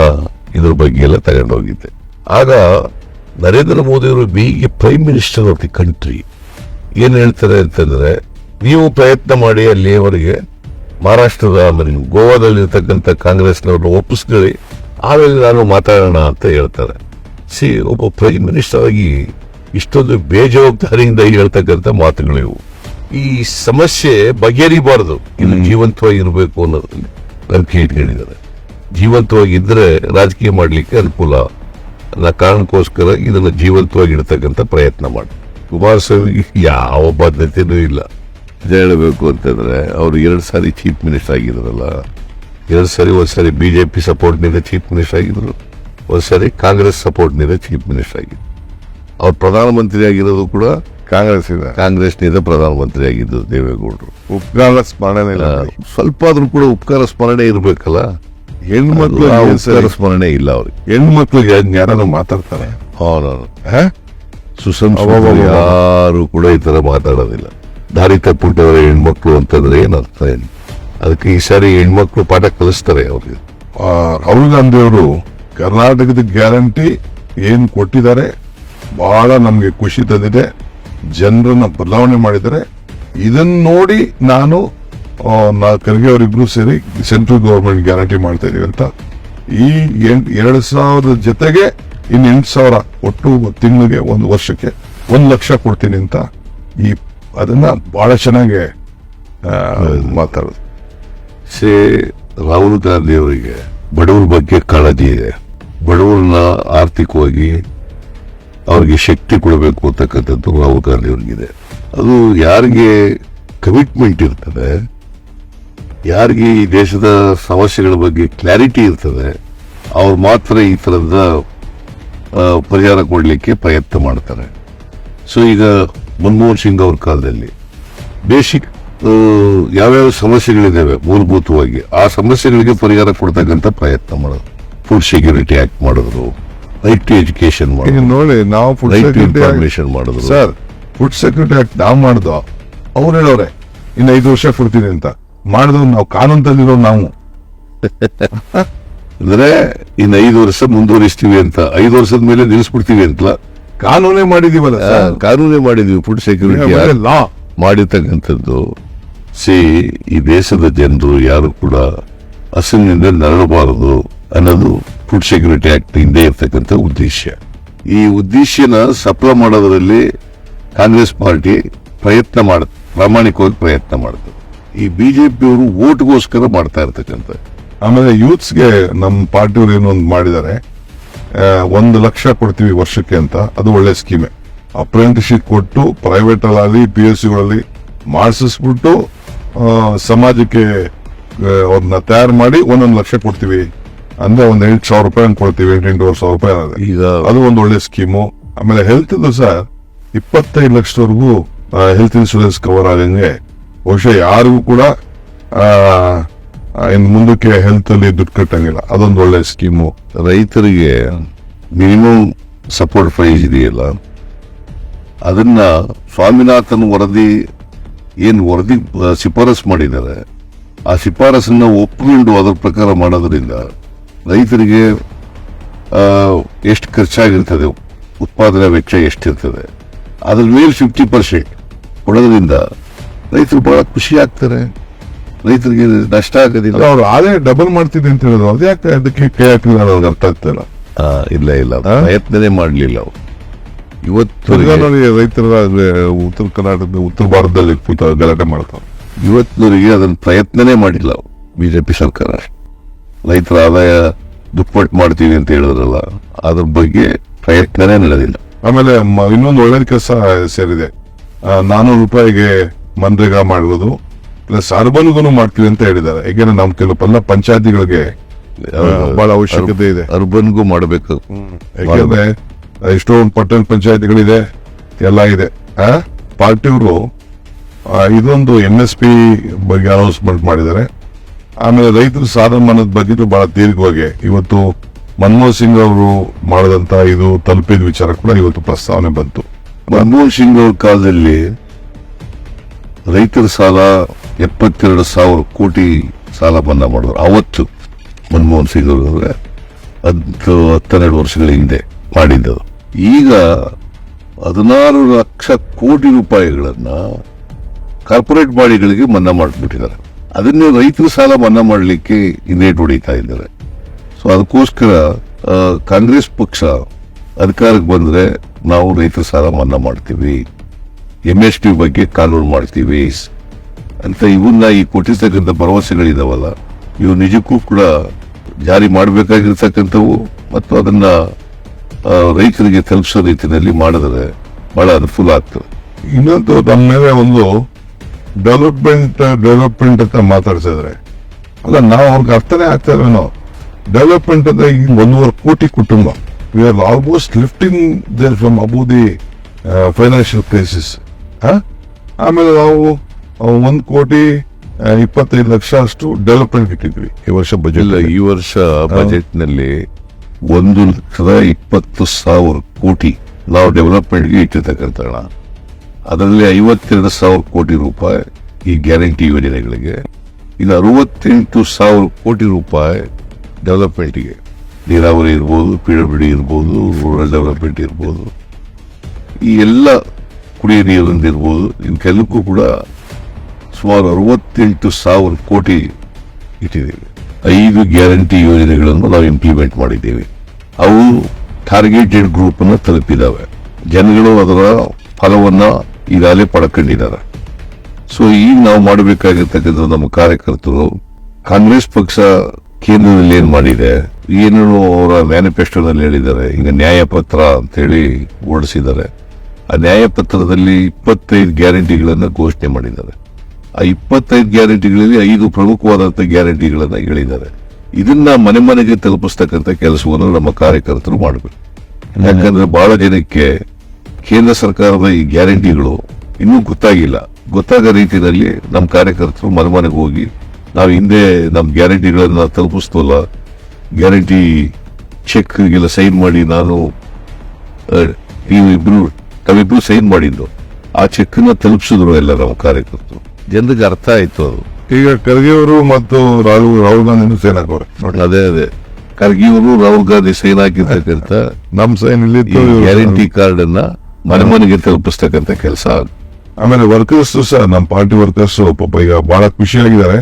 ಇದ್ರ ಬಗ್ಗೆ ಎಲ್ಲ ತಗೊಂಡೋಗಿದ್ದೆ. ಆಗ ನರೇಂದ್ರ ಮೋದಿ ಅವರು be prime minister of the country ಏನ್ ಹೇಳ್ತಾರೆ ಅಂತಂದ್ರೆ ನೀವು ಪ್ರಯತ್ನ ಮಾಡಿ ಅಲ್ಲಿಯವರೆಗೆ ಮಹಾರಾಷ್ಟ್ರದ ಆಮೇಲೆ ಗೋವಾದಲ್ಲಿರ್ತಕ್ಕಂಥ ಕಾಂಗ್ರೆಸ್ನವರು ಒಪ್ಪಿಸ್ಕೊಳ್ಳಿ. ಆಮೇಲೆ ನಾನು ಮಾತಾಡೋಣ ಅಂತ ಹೇಳ್ತಾರೆ. ಸಿ ಒಬ್ಬ ಪ್ರೈಮ್ ಮಿನಿಸ್ಟರ್ ಆಗಿ ಇಷ್ಟೊಂದು ಬೇಜವಾಬ್ದಾರಿಯಿಂದ ಹೇಳ್ತಕ್ಕಂಥ ಮಾತುಗಳಿವು ಈ ಸಮಸ್ಯೆ ಬಗೆಹರಿಬಾರದು. ಇದು ಜೀವಂತವಾಗಿ ಇರಬೇಕು ಅನ್ನೋದ್ರಲ್ಲಿ ನಂಬಿಕೆ ಹೇಳಿದ್ದಾರೆ. ಜೀವಂತವಾಗಿ ಇದ್ರೆ ರಾಜಕೀಯ ಮಾಡಲಿಕ್ಕೆ ಅನುಕೂಲ. ಅನ್ನೋ ಕಾರಣಕ್ಕೋಸ್ಕರ ಇದನ್ನ ಜೀವಂತವಾಗಿ ಇಡ್ತಕ್ಕಂಥ ಪ್ರಯತ್ನ ಮಾಡಿ. ಕುಮಾರಸ್ವಾಮಿ ಯಾವ ಬದ್ಧತೆಯೂ ಇಲ್ಲ. ಹೇಳಬೇಕು ಅಂತಂದ್ರೆ ಅವರು ಎರಡು ಸಾರಿ ಚೀಫ್ ಮಿನಿಸ್ಟರ್ ಆಗಿದ್ರಲ್ಲ ಎರಡು ಸಾರಿ ಒಂದ್ಸರಿ ಬಿಜೆಪಿ ಸಪೋರ್ಟ್ನಿಂದ ಚೀಫ್ ಮಿನಿಸ್ಟರ್ ಆಗಿದ್ರು ಸಾರಿ ಕಾಂಗ್ರೆಸ್ ಸಪೋರ್ಟ್ನಿಂದ ಚೀಫ್ ಮಿನಿಸ್ಟರ್ ಆಗಿದ್ರು. ಅವ್ರು ಪ್ರಧಾನಮಂತ್ರಿ ಆಗಿರೋದು ಕೂಡ ಕಾಂಗ್ರೆಸ್ ಇದೆ ಕಾಂಗ್ರೆಸ್ನಿಂದ ಪ್ರಧಾನಮಂತ್ರಿ ಆಗಿದ್ದು ದೇವೇಗೌಡರು. ಉಪಕಾರ ಸ್ಮರಣೆ ಇಲ್ಲ ಸ್ವಲ್ಪ ಆದ್ರೂ ಕೂಡ ಉಪಕಾರ ಸ್ಮರಣೆ ಇರಬೇಕಲ್ಲ? ಹೆಣ್ಮಕ್ಳು ಉಪಕಾರ ಸ್ಮರಣೆ ಇಲ್ಲ ಅವ್ರಿಗೆ. ಹೆಣ್ಮಕ್ಳಿಗೆ ಯಾರು ಮಾತಾಡ್ತಾರೆ? ಹೌದೌದು. ಸುಸಂಸ್ಕೃತ. ಯಾರು ಕೂಡ ಈ ತರ ಮಾತಾಡೋದಿಲ್ಲ. ದಾರಿ ತಪ್ಪಿಟ್ಟವರ ಹೆಣ್ಮಕ್ಳು ಅಂತಂದ್ರೆ ಏನ್ ಅರ್ಥ ಏನು? ಅದಕ್ಕೆ ಈ ಸಾರಿ ಹೆಣ್ಮಕ್ಳು ಪಾಠ ಕಲಿಸ್ತಾರೆ ಅವ್ರಿಗೆ. ರಾಹುಲ್ ಗಾಂಧಿ ಅವರು ಕರ್ನಾಟಕದ ಗ್ಯಾರಂಟಿ ಏನ್ ಕೊಟ್ಟಿದ್ದಾರೆ? ಬಹಳ ನಮಗೆ ಖುಷಿ ತಂದಿದೆ. ಜನರನ್ನ ಬದಲಾವಣೆ ಮಾಡಿದ್ದಾರೆ. ಇದನ್ನ ನೋಡಿ ನಾನು ಖರ್ಗೆ ಅವರಿಬ್ರು ಸೇರಿ ಸೆಂಟ್ರಲ್ ಗವರ್ಮೆಂಟ್ ಗ್ಯಾರಂಟಿ ಮಾಡ್ತಾ ಇದೀವಿ ಅಂತ. ಈ ಎರಡು ಸಾವಿರದ ಜೊತೆಗೆ ಇನ್ ಎಂಟು ಸಾವಿರ ಒಟ್ಟು ತಿಂಗಳಿಗೆ ಒಂದು ವರ್ಷಕ್ಕೆ ಒಂದು ಲಕ್ಷ ಕೊಡ್ತೀನಿ ಅಂತ ಈ ಅದನ್ನ ಬಹಳ ಚೆನ್ನಾಗಿ ಮಾತಾಡೋದು. ಸೇ ರಾಹುಲ್ ಗಾಂಧಿ ಅವರಿಗೆ ಬಡವರ ಬಗ್ಗೆ ಕಾಳಜಿ ಇದೆ. ಬಡವರನ್ನ ಆರ್ಥಿಕವಾಗಿ ಅವ್ರಿಗೆ ಶಕ್ತಿ ಕೊಡಬೇಕು ಅಂತಕ್ಕಂಥದ್ದು ರಾಹುಲ್ ಗಾಂಧಿ ಅವ್ರಿಗಿದೆ. ಅದು ಯಾರಿಗೆ ಕಮಿಟ್ಮೆಂಟ್ ಇರ್ತದೆ, ಯಾರಿಗೆ ಈ ದೇಶದ ಸಮಸ್ಯೆಗಳ ಬಗ್ಗೆ ಕ್ಲಾರಿಟಿ ಇರ್ತದೆ, ಅವ್ರು ಮಾತ್ರ ಈ ಥರದ ಪರಿಹಾರ ಕೊಡಲಿಕ್ಕೆ ಪ್ರಯತ್ನ ಮಾಡ್ತಾರೆ. ಸೊ ಈಗ ಮನಮೋಹನ್ ಸಿಂಗ್ ಅವ್ರ ಕಾಲದಲ್ಲಿ. ಬೇಸಿಕ್ ಯಾವ್ಯಾವ ಸಮಸ್ಯೆಗಳಿದ್ದಾವೆ ಮೂಲಭೂತವಾಗಿ ಆ ಸಮಸ್ಯೆಗಳಿಗೆ ಪರಿಹಾರ ಕೊಡ್ತಕ್ಕಂಥ ಪ್ರಯತ್ನ ಮಾಡೋದು. ಫುಡ್ ಸೆಕ್ಯೂರಿಟಿ ಆಕ್ಟ್ ಮಾಡಿದ್ರು ಐ ಟಿ ಎಜುಕೇಶನ್ ಮಾಡಿದ್ರು ನೋಡಿ ನಾವು ಫುಡ್ ಇನ್ಫಾರ್ಮೇಶನ್ ಮಾಡಿದ್ರು. ಸರ್ ಫುಡ್ ಸೆಕ್ಯೂರಿಟಿ ಆಕ್ಟ್ ನಾವು ಮಾಡ್ದೋ? ಅವ್ರು ಹೇಳೋರೆ ಇನ್ನು ಐದು ವರ್ಷ ಕೊಡ್ತೀನಿ ಅಂತ. ಮಾಡಿದ್ರು ನಾವು ಕಾನೂನು ತಂದಿರೋ ನಾವು. ಅಂದ್ರೆ ಇನ್ನು ಐದು ವರ್ಷ ಮುಂದುವರಿಸ್ತೀವಿ ಅಂತ ಐದು ವರ್ಷದ ಮೇಲೆ ನಿಲ್ಲಿಸ್ಬಿಡ್ತೀವಿ ಅಂತ ಕಾನೂನೇ ಮಾಡಿದೀವಲ್ಲ ಕಾನೂನೇ ಮಾಡಿದೀವಿ ಫುಡ್ ಸೆಕ್ಯೂರಿಟಿ ಲಾ ಮಾಡಿರ್ತಕ್ಕಂಥದ್ದು. ಸಿ ಈ ದೇಶದ ಜನರು ಯಾರು ಕೂಡ ಹಸಿವಿನಿಂದ ನರಳಬಾರದು ಅನ್ನೋದು ಫುಡ್ ಸೆಕ್ಯೂರಿಟಿ ಆಕ್ಟ್ ಹಿಂದೆ ಇರ್ತಕ್ಕಂಥ ಉದ್ದೇಶ. ಈ ಉದ್ದೇಶನ ಸಫಲ ಮಾಡೋದರಲ್ಲಿ ಕಾಂಗ್ರೆಸ್ ಪಾರ್ಟಿ ಪ್ರಯತ್ನ ಮಾಡ ಪ್ರಾಮಾಣಿಕವಾಗಿ ಪ್ರಯತ್ನ ಮಾಡುತ್ತೆ ಈ ಬಿಜೆಪಿಯವರು ಓಟ್ಗೋಸ್ಕರ ಮಾಡ್ತಾ ಇರ್ತಕ್ಕಂಥ ಆಮೇಲೆ ಯೂತ್ಸ್ಗೆ ನಮ್ಮ ಪಾರ್ಟಿಯವರು ಏನೋ ಒಂದು ಮಾಡಿದ್ದಾರೆ. ಒಂದು ಲಕ್ಷ ಕೊಡ್ತೀವಿ ವರ್ಷಕ್ಕೆ ಅಂತ. ಅದು ಒಳ್ಳೆ ಸ್ಕೀಮೆ. ಅಪ್ರೆಂಟಿಸ್ಶಿಪ್ ಕೊಟ್ಟು ಪ್ರೈವೇಟ್ ಅಲ್ಲಿ ಪಿ ಎಸ್ ಸಿಗಳಲ್ಲಿ ಮಾಡಿಸಿಸ್ಬಿಟ್ಟು ಆ, ಸಮಾಜಕ್ಕೆ ಅವ್ರನ್ನ ತಯಾರು ಮಾಡಿ ಒಂದೊಂದು ಲಕ್ಷ ಕೊಡ್ತೀವಿ. ಅಂದ್ರೆ ಒಂದ್ ಎಂಟು ಸಾವಿರ ರೂಪಾಯಿ ಕೊಡ್ತೀವಿ ಎಂಟೆಂಟುವರೆ ಸಾವಿರ ರೂಪಾಯಿ. ಈಗ ಅದು ಒಂದು ಒಳ್ಳೆ ಸ್ಕೀಮು. ಆಮೇಲೆ ಹೆಲ್ತ್ ಸರ್ ಇಪ್ಪತ್ತೈದು ಲಕ್ಷದವರೆಗೂ ಹೆಲ್ತ್ ಇನ್ಶೂರೆನ್ಸ್ ಕವರ್ ಆಗಂಗೆ. ಬಹುಶಃ ಯಾರಿಗೂ ಕೂಡ ಆ, ಆ, ಇನ್ ಮುಂದಕ್ಕೆ ಹೆಲ್ತ್ ಅಲ್ಲಿ ದುಡ್ಡು ಕಟ್ಟಂಗಿಲ್ಲ. ಅದೊಂದು ಒಳ್ಳೆ ಸ್ಕೀಮು ರೈತರಿಗೆ ಮಿನಿಮಮ್ ಸಪೋರ್ಟ್ ಪ್ರೈಸ್ ಇದೆಯಲ್ಲ ಅದನ್ನ ಸ್ವಾಮಿನಾಥನ್ ವರದಿ ಏನ್ ವರದಿ ಶಿಫಾರಸ್ ಮಾಡಿದ್ದಾರೆ. ಆ ಶಿಫಾರಸನ್ನ ಒಪ್ಪಿಕೊಂಡು ಅದರ ಪ್ರಕಾರ ಮಾಡೋದ್ರಿಂದ ರೈತರಿಗೆ ಎಷ್ಟು ಖರ್ಚಾಗಿರ್ತದೆ ಉತ್ಪಾದನೆ ವೆಚ್ಚ ಎಷ್ಟಿರ್ತದೆ ಅದ್ರ ಮೇಲೆ ಫಿಫ್ಟಿ ಪರ್ಸೆಂಟ್ ಕೊಡೋದ್ರಿಂದ ರೈತರು ಬಹಳ ಖುಷಿ ಆಗ್ತಾರೆ. ರೈತರಿಗೆ ನಷ್ಟ ಆಗೋದಿಲ್ಲ. ಅವ್ರು ಆದಾಯ ಡಬಲ್ ಮಾಡ್ತಿದೆ ಅಂತ ಹೇಳಿದ್ರು ಅದ್ಯಾಕೆ ಅದಕ್ಕೆ ಕೈ ಹಾಕಿಲ್ಲ ಅವ್ರಿಗೆ ಅರ್ಥ ಆಗ್ತಾ ಇಲ್ಲ. ಇಲ್ಲ ಇಲ್ಲ? ಪ್ರಯತ್ನನೇ ಮಾಡಲಿಲ್ಲ ಅವರು. ಇವತ್ತು ನೋಡಿ ರೈತರ ಉತ್ತರ ಕರ್ನಾಟಕದ ಉತ್ತರ ಭಾರತದಲ್ಲಿ ಕೂತ ಗಲಾಟೆ ಮಾಡ್ತಾರೆ. ಇವತ್ತಿನವರಿಗೆ ಅದನ್ನ ಪ್ರಯತ್ನನೇ ಮಾಡಿಲ್ಲ ಬಿಜೆಪಿ ಸರ್ಕಾರ. ರೈತರ ಆದಾಯ ದುಪ್ಪಟ್ಟು ಮಾಡ್ತೀವಿ ಅಂತ ಹೇಳಿದ್ರಲ್ಲ ಅದ್ರ ಬಗ್ಗೆ ಪ್ರಯತ್ನನೇ ನಡೆದಿಲ್ಲ. ಆಮೇಲೆ ಇನ್ನೊಂದು ಒಳ್ಳೆ ಕೆಲಸ ಸೇರಿದೆ. ನಾನೂರು ರೂಪಾಯಿಗೆ ಮನ್ರೇಗಾ ಮಾಡುವುದು ಪ್ಲಸ್ ಅರ್ಬನ್ಗೂ ಮಾಡ್ತೀವಿ ಅಂತ ಹೇಳಿದ್ದಾರೆ. ಯಾಕೆಂದ್ರೆ ನಮ್ ಕೆಲವೆಲ್ಲ ಪಂಚಾಯತಿಗಳಿಗೆ ಬಹಳ ಅವಶ್ಯಕತೆ ಇದೆ. ಅರ್ಬನ್ಗೂ ಮಾಡಬೇಕು. ಯಾಕೆಂದ್ರೆ ಎಷ್ಟೊಂದು ಪಟ್ಟಣ ಪಂಚಾಯತಿಗಳಿದೆ ಎಲ್ಲ ಇದೆ. ಆ ಪಾರ್ಟಿಯವರು ಇದೊಂದು ಎನ್ ಎಸ್ ಪಿ ಬಗ್ಗೆ ಅನೌನ್ಸ್ಮೆಂಟ್ ಮಾಡಿದ್ದಾರೆ. ಆಮೇಲೆ ರೈತರ ಸಾಲ ಮನ್ನದ ಬಗ್ಗೆ ಬಹಳ ದೀರ್ಘವಾಗಿ ಇವತ್ತು ಮನಮೋಹನ್ ಸಿಂಗ್ ಅವರು ಮಾಡಿದಂತ ಇದು ತಲುಪಿದ ವಿಚಾರ ಕೂಡ ಇವತ್ತು ಪ್ರಸ್ತಾವನೆ ಬಂತು. ಮನಮೋಹನ್ ಸಿಂಗ್ ಅವ್ರ ಕಾಲದಲ್ಲಿ ರೈತರ ಸಾಲ ಎಪ್ಪತ್ತೆರಡು ಸಾವಿರ ಕೋಟಿ ಸಾಲ ಮನ್ನಾ ಮಾಡಿದ್ರು. ಅವತ್ತು ಮನಮೋಹನ್ ಸಿಂಗ್ ಅವರು ಹತ್ತು, ಹತ್ತೆರಡು ವರ್ಷಗಳ ಹಿಂದೆ ಮಾಡಿದ್ದು. ಈಗ ಹದಿನಾರು ಲಕ್ಷ ಕೋಟಿ ರೂಪಾಯಿಗಳನ್ನ ಕಾರ್ಪೊರೇಟ್ ಬಾಡಿಗಳಿಗೆ ಮನ್ನಾ ಮಾಡಿಬಿಟ್ಟಿದ್ದಾರೆ. ಅದನ್ನೇ ರೈತರು ಸಾಲ ಮನ್ನಾ ಮಾಡಲಿಕ್ಕೆ ಇನ್ನೇಟ್ ಹೊಡಿತಾ ಇದ್ದಾರೆ. ಸೊ ಅದಕ್ಕೋಸ್ಕರ ಕಾಂಗ್ರೆಸ್ ಪಕ್ಷ ಅಧಿಕಾರಕ್ಕೆ ಬಂದರೆ ನಾವು ರೈತರ ಸಾಲ ಮನ್ನಾ ಮಾಡ್ತೀವಿ. ಎಂ ಎಸ್ ಟಿ ಬಗ್ಗೆ ಕಾನೂನು ಮಾಡ್ತೀವಿ. ಅಂತ ಇವನ್ನ ಈ ಕೊಟ್ಟಿರ್ತಕ್ಕಂಥ ಭರವಸೆಗಳಿದಾವಲ್ಲ, ಇವು ನಿಜಕ್ಕೂ ಕೂಡ ಜಾರಿ ಮಾಡಬೇಕಾಗಿರ್ತಕ್ಕಂಥವು ಮತ್ತು ಅದನ್ನ ರೈತರಿಗೆ ತಲುಪಿಸೋ ರೀತಿಯಲ್ಲಿ ಮಾಡಿದ್ರೆ ಬಹಳ ಅನುಕೂಲ ಆಗ್ತದೆ. ಇನ್ನೊಂದು ನಮ್ಮ ಮೇಲೆ ಒಂದು ಡೆವಲಪ್ಮೆಂಟ್ ಡೆವಲಪ್ಮೆಂಟ್ ಅಂತ ಮಾತಾಡ್ಸಿದ್ರೆ, ಅಲ್ಲ, ನಾವು ಅವ್ರಿಗೆ ಅರ್ಥನೇ ಆಗ್ತಾ ಡೆವಲಪ್ಮೆಂಟ್ ಅಂದ್ರೆ ಈ ಒಂದೂವರೆ ಕೋಟಿ ಕುಟುಂಬ. We are almost lifting there from above the financial crisis ಆಮೇಲೆ ನಾವು ಒಂದ್ ಕೋಟಿ ಇಪ್ಪತ್ತೈದು ಲಕ್ಷ ಅಷ್ಟು ಡೆವಲಪ್ಮೆಂಟ್ ಇಟ್ಟಿದ್ವಿ ಈ ವರ್ಷ ಬಜೆಟ್ ಈ ವರ್ಷ ಬಜೆಟ್ನಲ್ಲಿ ಒಂದು ಲಕ್ಷದ ಇಪ್ಪತ್ತು ಸಾವಿರ ಕೋಟಿ ನಾವು ಡೆವಲಪ್ಮೆಂಟ್ಗೆ ಇಟ್ಟಿರ್ತಕ್ಕಂಥ ಹಣ. ಅದರಲ್ಲಿ ಐವತ್ತೆರಡು ಸಾವಿರ ಕೋಟಿ ರೂಪಾಯಿ ಈ ಗ್ಯಾರಂಟಿ ಯೋಜನೆಗಳಿಗೆ ಇನ್ನು ಅರವತ್ತೆಂಟು ಸಾವಿರ ಕೋಟಿ ರೂಪಾಯಿ ಡೆವಲಪ್ಮೆಂಟ್ಗೆ ನೀರಾವರಿ ಇರ್ಬೋದು ಪಿ ಡಬ್ಲ್ಯೂ ಡಿ ಇರ್ಬೋದು ರೂರಲ್ ಡೆವಲಪ್ಮೆಂಟ್ ಇರ್ಬೋದು. ಈ ಎಲ್ಲ ಕುಡಿಯ ನೀರಿಂದ ಇರ್ಬೋದು ಕೆಲಕ್ಕೂ ಕೂಡ ಸುಮಾರು ಅರವತ್ತೆಂಟು ಸಾವಿರ ಕೋಟಿ ಇಟ್ಟಿದ್ದೇವೆ. ಐದು ಗ್ಯಾರಂಟಿ ಯೋಜನೆಗಳನ್ನು ನಾವು ಇಂಪ್ಲಿಮೆಂಟ್ ಮಾಡಿದ್ದೇವೆ. ಅವು ಟಾರ್ಗೆಟೆಡ್ ಗ್ರೂಪ್ ಅನ್ನು ತಲುಪಿದಾವೆ. ಜನಗಳು ಅದರ ಫಲವನ್ನು ಈಗಾಗಲೇ ಪಡ್ಕೊಂಡಿದ್ದಾರೆ. ಸೊ ಈಗ ನಾವು ಮಾಡಬೇಕಾಗಿರ್ತಕ್ಕಂಥ ನಮ್ಮ ಕಾರ್ಯಕರ್ತರು, ಕಾಂಗ್ರೆಸ್ ಪಕ್ಷ ಕೇಂದ್ರದಲ್ಲಿ ಏನು ಮಾಡಿದೆ? ಏನು ಅವರ ಮ್ಯಾನಿಫೆಸ್ಟೋದಲ್ಲಿ ಹೇಳಿದ್ದಾರೆ? ಈಗ ನ್ಯಾಯಪತ್ರ ಅಂತ ಹೇಳಿ ಹೊರಡಿಸಿದ್ದಾರೆ. ಆ ನ್ಯಾಯಪತ್ರದಲ್ಲಿ ಇಪ್ಪತ್ತೈದು ಗ್ಯಾರಂಟಿಗಳನ್ನು ಘೋಷಣೆ ಮಾಡಿದ್ದಾರೆ. ಆ ಇಪ್ಪತ್ತೈದು ಗ್ಯಾರಂಟಿಗಳಲ್ಲಿ ಐದು ಪ್ರಮುಖವಾದಂತ ಗ್ಯಾರಂಟಿಗಳನ್ನ ಹೇಳಿದ್ದಾರೆ. ಇದನ್ನ ಮನೆ ಮನೆಗೆ ತಲುಪಿಸ್ತಕ್ಕಂಥ ಕೆಲಸವನ್ನು ನಮ್ಮ ಕಾರ್ಯಕರ್ತರು ಮಾಡಬೇಕು. ಯಾಕಂದ್ರೆ ಬಹಳ ಜನಕ್ಕೆ ಕೇಂದ್ರ ಸರ್ಕಾರದ ಈ ಗ್ಯಾರಂಟಿಗಳು ಇನ್ನೂ ಗೊತ್ತಾಗಿಲ್ಲ. ಗೊತ್ತಾಗೋ ರೀತಿಯಲ್ಲಿ ನಮ್ಮ ಕಾರ್ಯಕರ್ತರು ಮನೆ ಮನೆಗೆ ಹೋಗಿ ನಾವು ಹಿಂದೆ ನಮ್ಮ ಗ್ಯಾರಂಟಿಗಳನ್ನ ತಲುಪಿಸ್ತವಲ್ಲ ಗ್ಯಾರಂಟಿ ಚೆಕ್ ಎಲ್ಲ ಸೈನ್ ಮಾಡಿ ನಾನು ನೀವು ಇಬ್ರು ತಾವಿಬ್ರು ಸೈನ್ ಮಾಡಿದ್ದು. ಆ ಚೆಕ್ನ ತಲುಪಿಸಿದ್ರು ಎಲ್ಲ ನಮ್ಮ ಕಾರ್ಯಕರ್ತರು. ಜನರಿಗೆ ಅರ್ಥ ಆಯ್ತು ಅದು. ಈಗ ಖರ್ಗೆ ಅವರು ಮತ್ತು ರಾಹುಲ್ ರಾಹುಲ್ ಗಾಂಧಿನೂ ಸೈನ್ ಹಾಕೋರು ಅದೇ ಅದೇ. ಖರ್ಗೆಯವರು ರಾಹುಲ್ ಗಾಂಧಿ ಸೈನ್ ಹಾಕಿರ್ತಕ್ಕಂಥ ನಮ್ ಸೈನ್ ಇಲ್ಲಿ ಗ್ಯಾರಂಟಿ ಕಾರ್ಡ್ ಅನ್ನ ಮನೆ ಮನೆಗೆ ತಲುಪಿಸ್ತಕ್ಕಂಥ ಕೆಲಸ ಆಮೇಲೆ ವರ್ಕರ್ಸ್ ಸಹ ನಮ್ಮ ಪಾರ್ಟಿ ವರ್ಕರ್ಸ್ ಪಾಪ ಈಗ ಬಹಳ ಖುಷಿಯಾಗಿದ್ದಾರೆ.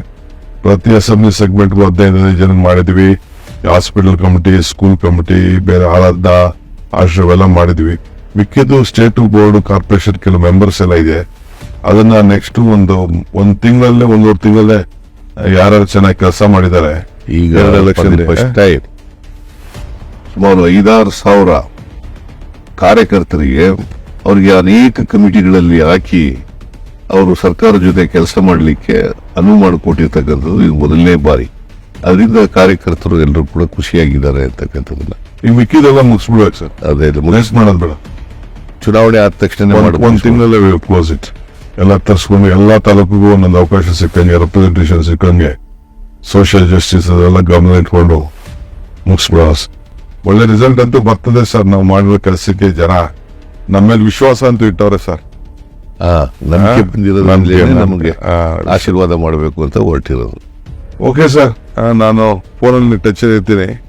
ಪ್ರತಿ ಅಸೆಂಬ್ಲಿ ಸೆಗ್ಮೆಂಟ್ ಹದಿನೈದು ಜನ ಮಾಡಿದ್ವಿ. ಹಾಸ್ಪಿಟಲ್ ಕಮಿಟಿ ಸ್ಕೂಲ್ ಕಮಿಟಿ ಬೇರೆ ಆರಾಧ ಆಶ್ರಮ ಎಲ್ಲ ಮಾಡಿದ್ವಿ. ಮಿಕ್ಕಿದ್ದು ಸ್ಟೇಟ್ ಬೋರ್ಡ್ ಕಾರ್ಪೊರೇಷನ್ ಕೆಲವು ಮೆಂಬರ್ಸ್ ಎಲ್ಲ ಇದೆ. ಅದನ್ನ ನೆಕ್ಸ್ಟ್ ಒಂದು ಒಂದ್ ತಿಂಗಳಲ್ಲೇ ಒಂದೂವರೆ ತಿಂಗಳಲ್ಲೇ ಯಾರು ಚೆನ್ನಾಗಿ ಕೆಲಸ ಮಾಡಿದ್ದಾರೆ ಈಗ ಸುಮಾರು ಐದಾರು ಸಾವಿರ ಕಾರ್ಯಕರ್ತರಿಗೆ ಅವರಿಗೆ ಅನೇಕ ಕಮಿಟಿಗಳಲ್ಲಿ ಹಾಕಿ ಅವರು ಸರ್ಕಾರ ಜೊತೆ ಕೆಲಸ ಮಾಡಲಿಕ್ಕೆ ಅನುವು ಮಾಡಿಕೊಟ್ಟಿರ್ತಕ್ಕಂಥದ್ದು ಇದು ಮೊದಲನೇ ಬಾರಿ. ಅದರಿಂದ ಕಾರ್ಯಕರ್ತರು ಎಲ್ಲರೂ ಕೂಡ ಖುಷಿಯಾಗಿದ್ದಾರೆ ಅಂತಕ್ಕಂಥದ್ದನ್ನ. ಈಗ ಮಿಕ್ಕಿದೆಲ್ಲ ಮುಗಿಸ್ಬಿಡ್ಬೇಕು ಸರ್. ಅದೇ ಮಾಡೋದು ಬೇಡ. ಚುನಾವಣೆ ಆದ ತಕ್ಷಣ ಒಂದು ತಿಂಗಳಲ್ಲೇ ಕ್ಲೋಸ್ ಇಟ್ ಎಲ್ಲ ತರಿಸ್ಕೊಂಡು ಎಲ್ಲ ತಾಲೂಕಿಗೂ ಒಂದೊಂದು ಅವಕಾಶ ಸಿಕ್ಕಂಗೆ ರೆಪ್ರೆಸೆಂಟೇಷನ್ ಸಿಕ್ಕಂಗೆ ಸೋಷಿಯಲ್ ಜಸ್ಟಿಸ್ ಅದೆಲ್ಲ ಗಮನ ಇಟ್ಕೊಂಡು ಮುಗಿಸ್ಬಿಡೋ ಒಳ್ಳೆ ರಿಸಲ್ಟ್ ಅಂತೂ ಬರ್ತದೆ ಸರ್. ನಾವು ಮಾಡಿರೋ ಕೆಲಸಕ್ಕೆ ಜನ ನಮ್ಮ ಮೇಲೆ ವಿಶ್ವಾಸ ಅಂತೂ ಇಟ್ಟವ್ರೆ ಸರ್. ನಂಬಿಕೆ ಆ, ನಮಗೆ ಆಶೀರ್ವಾದ ಮಾಡಬೇಕು ಅಂತ ಹೊರಟಿರೋದು. Okay sir. ನಾನು ಫೋನಲ್ಲಿ ಟಚ್ ಇರ್ತೀನಿ.